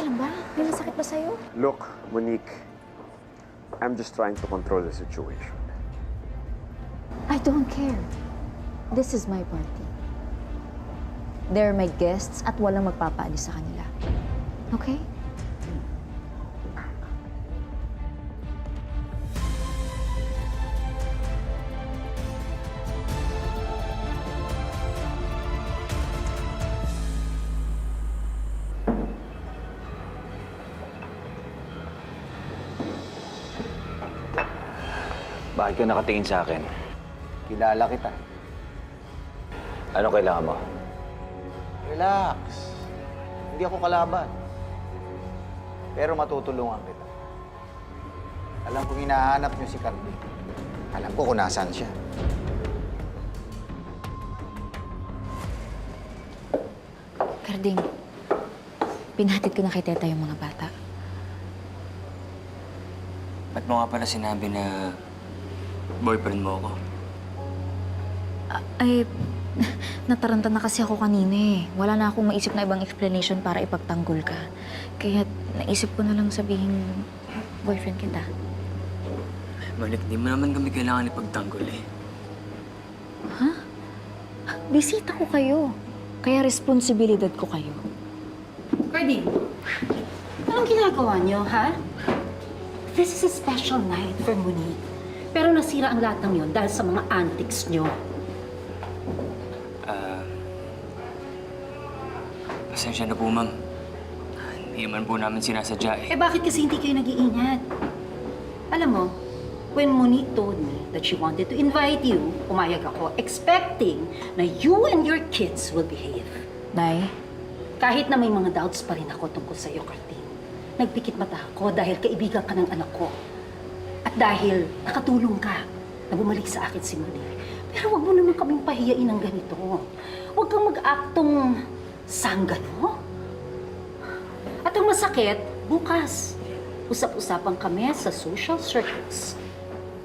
ka lang ba? May masakit ba sa'yo? Look, Monique, I'm just trying to control the situation. I don't care. This is my party. They're my guests at walang magpapaalis sa kanila. Okay? Bakit ka nakatingin sa akin? Kilala kita. Ano kailangan mo? Relax. Hindi ako kalaban. Pero matutulungan kita. Alam kong hinahanap niyo si Cardi. Alam ko kung nasaan siya. Karding, pinatid ko na kay Teta yung mga bata. Ba't mo nga pala sinabi na boyfriend mo ako? Ay, nataranta na kasi ako kanina eh. Wala na akong maisip na ibang explanation para ipagtanggol ka. Kaya naisip ko na lang sabihin, boyfriend kita. Balik, di mo naman kami kailangan ipagtanggol eh. Bisita ko kayo. Kaya responsibilidad ko kayo. Cardine, anong ginagawa niyo, ha? This is a special night for Monique. Pero nasira ang lahat ng yon dahil sa mga antics niyo. Ah... pasensya na po, ma'am. Ah, Hindi naman po namin sinasadya eh. Eh bakit kasi hindi kayo nag-iingat? Alam mo, when Monique told me that she wanted to invite you, pumayag ako, expecting na you and your kids will behave. Nay, Kahit na may mga doubts pa rin ako tungkol sa iyo, Cardine. Nagpikit mata ako dahil kaibigan ka ng anak ko. At dahil nakatulong ka na bumalik sa akin si Monique. Pero wag mo naman kaming pahiyain ng ganito. Huwag kang mag-aktong sanggano. At ang masakit, bukas, usap-usapan kami sa social circles.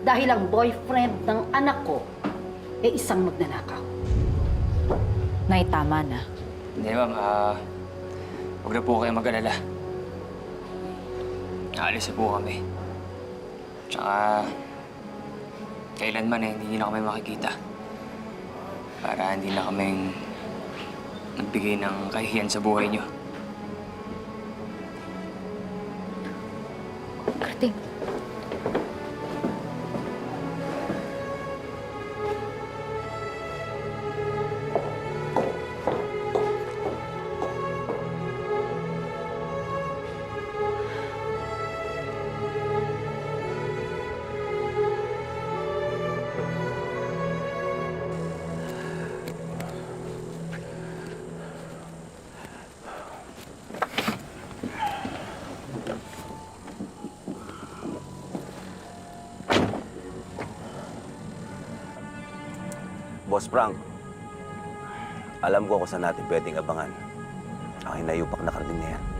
Dahil ang boyfriend ng anak ko ay isang magnanakaw. Nay, tama na. Hindi, ma'am. Ah... huwag na po kayo mag-alala. Aalis na po kami. Tsaka... kailanman eh, hindi na kami makikita. Para hindi na kaming nagbigay ng kahihiyan sa buhay niyo. Karding, Boss Frank, alam ko kung saan natin pwedeng abangan. Ang hinayupak na karding na yan.